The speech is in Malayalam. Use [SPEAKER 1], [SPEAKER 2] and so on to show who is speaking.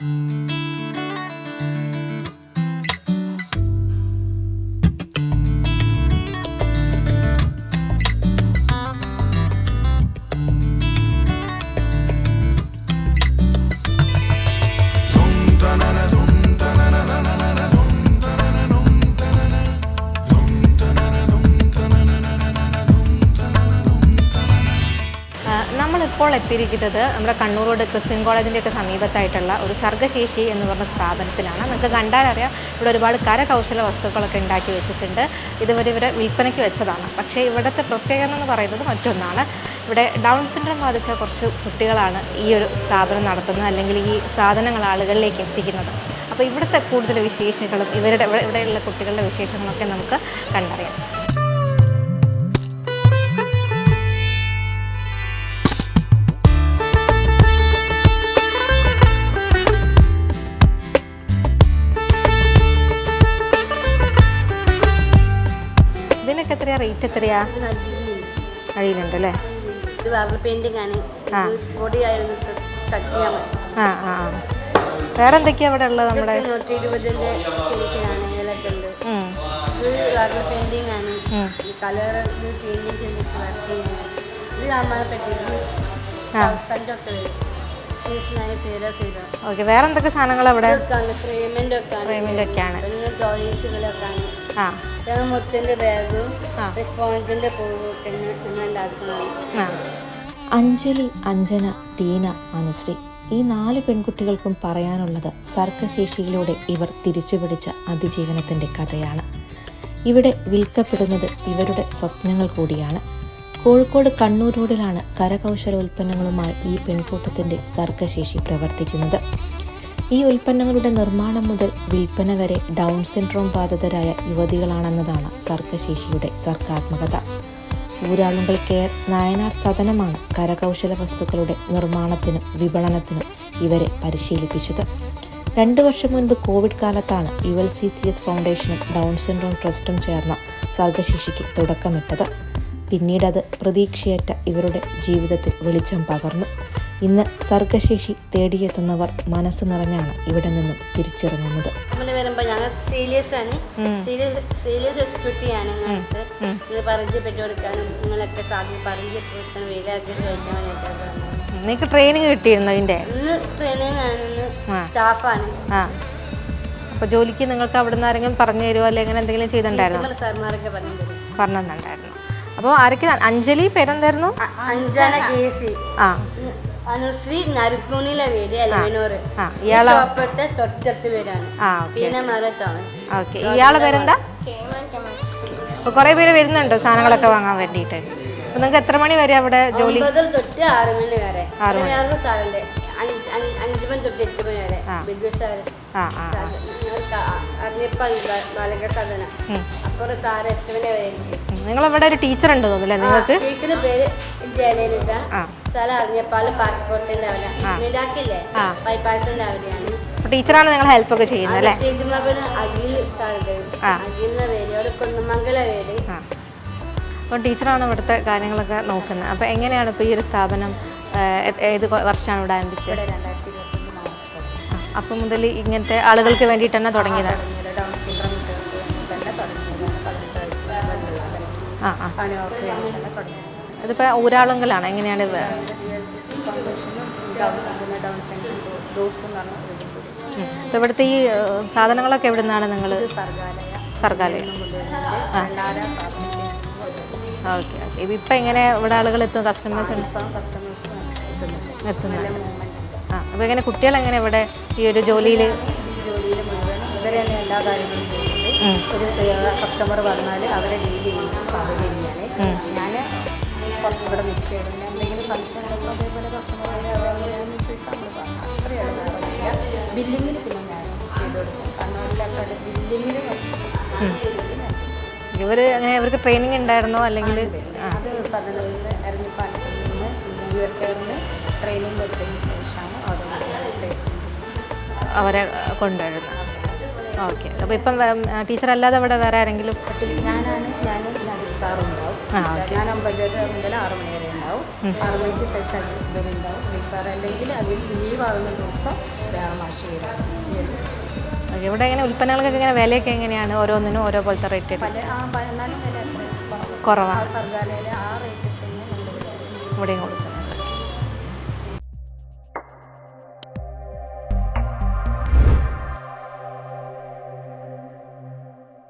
[SPEAKER 1] ആ, നമ്മളിപ്പോൾ എത്തിയിരിക്കുന്നത് നമ്മുടെ കണ്ണൂർ റോഡ് ക്രിസ്ത്യൻ കോളേജിന്റെ ഒക്കെ സമീപത്തായിട്ടുള്ള ഒരു സർഗശേഷി എന്ന് പറഞ്ഞ സ്ഥാപനത്തിലാണ്. നിങ്ങൾക്ക് കണ്ടാൽ അറിയാം ഇവിടെ ഒരുപാട് കരകൗശല വസ്തുക്കളൊക്കെ ഉണ്ടാക്കി വെച്ചിട്ടുണ്ട്. ഇതുവരെ ഇവരെ വിൽപ്പനയ്ക്ക് വെച്ചതാണ്. പക്ഷേ ഇവിടുത്തെ പ്രത്യേകത എന്ന് പറയുന്നത് മറ്റൊന്നാണ്. ഇവിടെ ഡൗൺ സിൻഡ്രം ബാധിച്ച കുറച്ച് കുട്ടികളാണ് ഈ ഒരു സ്ഥാപനം നടത്തുന്നത് അല്ലെങ്കിൽ ഈ സാധനങ്ങൾ ആളുകളിലേക്ക് എത്തിക്കുന്നത്. അപ്പോൾ ഇവിടുത്തെ കൂടുതൽ വിശേഷങ്ങളും ഇവരുടെ ഇവിടെയുള്ള കുട്ടികളുടെ വിശേഷങ്ങളൊക്കെ നമുക്ക് കണ്ടറിയാം. റേറ്റ് എത്രയാ? കഴിയുന്നുണ്ട് അല്ലേ
[SPEAKER 2] ഇത് കളർ പെയിന്റിംഗ് ആണ്.
[SPEAKER 1] ആ. ആ വേറെ എന്തൊക്കെയാ ഇവിടെ ഉള്ളത് നമ്മുടെ?
[SPEAKER 2] നൂറ്റി പെയിന്റിംഗ് ആണ്. കളർ പെയിന്റിംഗ് ചെയ്തിട്ട് വർക്ക് ചെയ്യുന്നത്. ഇത് വരും.
[SPEAKER 1] ഓക്കെ വേറെ എന്തൊക്കെ സാധനങ്ങൾ അവിടെ?
[SPEAKER 2] ഇതൊക്കെയാണ് ഫ്രെയിമിന്റെ ഒക്കെ
[SPEAKER 1] ഫ്രെയിമിന്റെ ഒക്കെയാണ്
[SPEAKER 2] ടോയ്സുകളൊക്കെ ആണ്. ബാഗും പൂവൊക്കെ
[SPEAKER 3] അഞ്ജലി അഞ്ജന ടീന അനുശ്രീ ഈ നാല് പെൺകുട്ടികൾക്കും പറയാനുള്ളത് സർഗശേഷിയിലൂടെ ഇവർ തിരിച്ചുപിടിച്ച അതിജീവനത്തിന്റെ കഥയാണ്. ഇവിടെ വിൽക്കപ്പെടുന്നത് ഇവരുടെ സ്വപ്നങ്ങൾ കൂടിയാണ്. കോഴിക്കോട് കണ്ണൂർ റോഡിലാണ് കരകൗശല ഉൽപ്പന്നങ്ങളുമായി ഈ പെൺകൂട്ടത്തിന്റെ സർഗശേഷി പ്രവർത്തിക്കുന്നത്. ഈ ഉൽപ്പന്നങ്ങളുടെ നിർമ്മാണം മുതൽ വിൽപ്പന വരെ ഡൗൺ സിൻഡ്രോം ബാധിതരായ യുവതികളാണെന്നതാണ് സർഗശേഷിയുടെ സർഗാത്മകത. ഊരാളുങ്കൽ കെയർ നായനാർ സദനമാണ് കരകൗശല വസ്തുക്കളുടെ നിർമ്മാണത്തിനും വിപണനത്തിനും ഇവരെ പരിശീലിപ്പിച്ചത്. രണ്ടു വർഷം മുൻപ് കോവിഡ് കാലത്താണ് U L C C S ഫൗണ്ടേഷനും down syndrome ട്രസ്റ്റും ചേർന്ന സർഗശേഷിക്ക് തുടക്കമിട്ടത്. പിന്നീടത് പ്രതീക്ഷയേറ്റ ഇവരുടെ ജീവിതത്തിൽ വെളിച്ചം പകർന്നു. ഇന്ന് സർഗശേഷി തേടിയെത്തുന്നവർ മനസ്സ് നിറഞ്ഞാണ് ഇവിടെ നിന്നും തിരിച്ചിറങ്ങുന്നത്.
[SPEAKER 2] നമ്മൾ വരുമ്പോൾ ഞങ്ങൾ സീരിയസ് ആണ്. സീരിയസ് സീരിയസ് എക്സ്പെക്റ്റിയാണ് ഞങ്ങൾക്ക് നിങ്ങൾ പരിചയപ്പെട്ടു കൊടുക്കാനും നിങ്ങളൊക്കെ സാധ്യത പരിചയപ്പെടുത്താനും വീടാക്കി ചോദിക്കാൻ വേണ്ടിയിട്ടാണ്
[SPEAKER 1] നിങ്ങൾക്ക് ട്രെയിനിങ് കിട്ടിയിരുന്നു അതിന്റെ
[SPEAKER 2] ഇന്ന് ട്രെയിനിങ് ആണ്. സ്റ്റാഫാണ്
[SPEAKER 1] ആ. അപ്പോൾ ജോലിക്ക് നിങ്ങൾക്ക് അവിടെ നിന്ന് ആരെങ്കിലും പറഞ്ഞു തരുമോ അല്ലെങ്കിൽ അങ്ങനെ എന്തെങ്കിലും ചെയ്തിട്ടുണ്ടായിരുന്നു?
[SPEAKER 2] സാർമാരൊക്കെ പറഞ്ഞു തരും.
[SPEAKER 1] പറഞ്ഞു തന്നിട്ടുണ്ടായിരുന്നു അപ്പോൾ ആരൊക്കെ? അഞ്ജലി പേരെന്തായിരുന്നു?
[SPEAKER 2] അഞ്ജന കേസി
[SPEAKER 1] ആ.
[SPEAKER 2] അനുശ്രീ വീട് എലവനൂറ്
[SPEAKER 1] ഇയാളോ?
[SPEAKER 2] ഷോപ്പത്തെ തൊട്ടടുത്ത് പേരാണ്
[SPEAKER 1] ആ ഓക്കെ.
[SPEAKER 2] ടീന മരത്താണ്.
[SPEAKER 1] ഓക്കെ. ഇയാളെ പേരെന്താ? അപ്പൊ കുറേ പേര് വരുന്നുണ്ടോ സാധനങ്ങളൊക്കെ വാങ്ങാൻ വേണ്ടിയിട്ട്? അപ്പോൾ നിങ്ങൾക്ക് എത്ര മണി വരെ അവിടെ ജോലി?
[SPEAKER 2] തൊട്ട് ആറ് മണി വരെ.
[SPEAKER 1] ആറ്
[SPEAKER 2] മണി. അഞ്ച് മണി തൊട്ട് എട്ട് മണി വരെ.
[SPEAKER 1] ആ. ആ ആ ഇവിടെ ഒരു ടീച്ചർ ഉണ്ട് തോന്നുന്നില്ലേ നിങ്ങൾക്ക്?
[SPEAKER 2] ടീച്ചറിന്റെ പേര് ജയലളിത. സ്ഥലം അറിഞ്ഞപ്പാൾ പാസ്പോർട്ടിന്റെ അവിടെ. ബൈപ്പാസിന്റെ അവിടെയാണ്.
[SPEAKER 1] ടീച്ചറാണ് നിങ്ങൾ ഹെൽപ്പൊക്കെ ചെയ്യുന്നത് അല്ലേ?
[SPEAKER 2] ടീച്ചർമാരുടെ അഖിൽ സാറുണ്ട്
[SPEAKER 1] ആ.
[SPEAKER 2] അഖിലിന്റെ പേര്. അവിടെ കുന്നമംഗല പേര്.
[SPEAKER 1] ആ. അപ്പോൾ ടീച്ചറാണ് ഇവിടുത്തെ കാര്യങ്ങളൊക്കെ നോക്കുന്നത്. അപ്പോൾ എങ്ങനെയാണ് ഇപ്പോൾ ഈ ഒരു സ്ഥാപനം ഏത് വർഷമാണ് ഇവിടെ ആരംഭിച്ചത്?
[SPEAKER 2] രണ്ടായിരത്തി
[SPEAKER 1] അപ്പം മുതൽ ഇങ്ങനത്തെ ആളുകൾക്ക് വേണ്ടിയിട്ട് തന്നെ തുടങ്ങിയതാണ്. ആ
[SPEAKER 2] തുടങ്ങിയത്.
[SPEAKER 1] എങ്ങനെയാണ് ഇത്? ഇവിടുത്തെ ഈ സാധനങ്ങളൊക്കെ എവിടെ നിന്നാണ് നിങ്ങൾ
[SPEAKER 2] സർഗാലയ.
[SPEAKER 1] Okay okay. ഇപ്പം എങ്ങനെ ഇവിടെ ആളുകൾ എത്തും കസ്റ്റമേഴ്സ്
[SPEAKER 2] എത്തുന്നു എത്തുന്നുണ്ട്.
[SPEAKER 1] ആ അപ്പോൾ എങ്ങനെ കുട്ടികൾ എങ്ങനെ ഇവിടെ ഈ ഒരു ജോലിയിൽ
[SPEAKER 2] ജോലിയിൽ മുഴുവൻ ഇവർ തന്നെ എല്ലാ കാര്യങ്ങളും ചെയ്യുന്നത് ഒരു കസ്റ്റമർ വന്നാൽ അവരെ ഡീൽ ചെയ്യുന്നത് അവർ തന്നെയാണ് ഞാൻ പുറത്ത് ഇവിടെ നിൽക്കുകയായിരുന്നു എന്തെങ്കിലും സംശയങ്ങളൊക്കെ അതേപോലെ കസ്റ്റമർ അവരെങ്ങനെയാണെന്ന് ചോദിച്ചാൽ നമ്മൾ പറഞ്ഞു അത്രയാണ് വേറെ ബില്ലിങ്ങിന് പിന്നെ ഞാൻ ചെയ്ത് കൊടുക്കും. ബില്ലിങ്ങിന്
[SPEAKER 1] ഇവർ അങ്ങനെ അവർക്ക് ട്രെയിനിങ് ഉണ്ടായിരുന്നോ? അല്ലെങ്കിൽ
[SPEAKER 2] അത് എരഞ്ഞിപ്പാലത്തിൽ നിന്ന് ട്രെയിനിങ് കൊടുത്തതിന് ശേഷമാണ്
[SPEAKER 1] അവരെ കൊണ്ടുവരുന്നത്. ഓക്കെ. അപ്പോൾ ഇപ്പം ടീച്ചർ അല്ലാതെ ഇവിടെ വേറെ ആരെങ്കിലും?
[SPEAKER 2] ഞാനാണ് ഞാനും സാറുണ്ടാവും.
[SPEAKER 4] ഞാൻ ഒമ്പതര മുതൽ ആറ് മണി വരെ ഉണ്ടാവും. ആറ് മണിക്ക് ശേഷം ഇവർ ഉണ്ടാവും. സാർ അല്ലെങ്കിൽ അതിൽ ലീവ് ആകുന്ന ദിവസം വേറെ മാഷ് വരാം.
[SPEAKER 1] ഇവിടെ എങ്ങനെ ഉൽപ്പന്നങ്ങൾക്കൊക്കെ ഇങ്ങനെ വിലയൊക്കെ എങ്ങനെയാണ്? ഓരോന്നിനും ഓരോ പോലത്തെ റേറ്റ് കുറവാണ്.
[SPEAKER 4] ആ ആ റേറ്റ്
[SPEAKER 1] ഇവിടെയും കൊടുക്കുന്നത്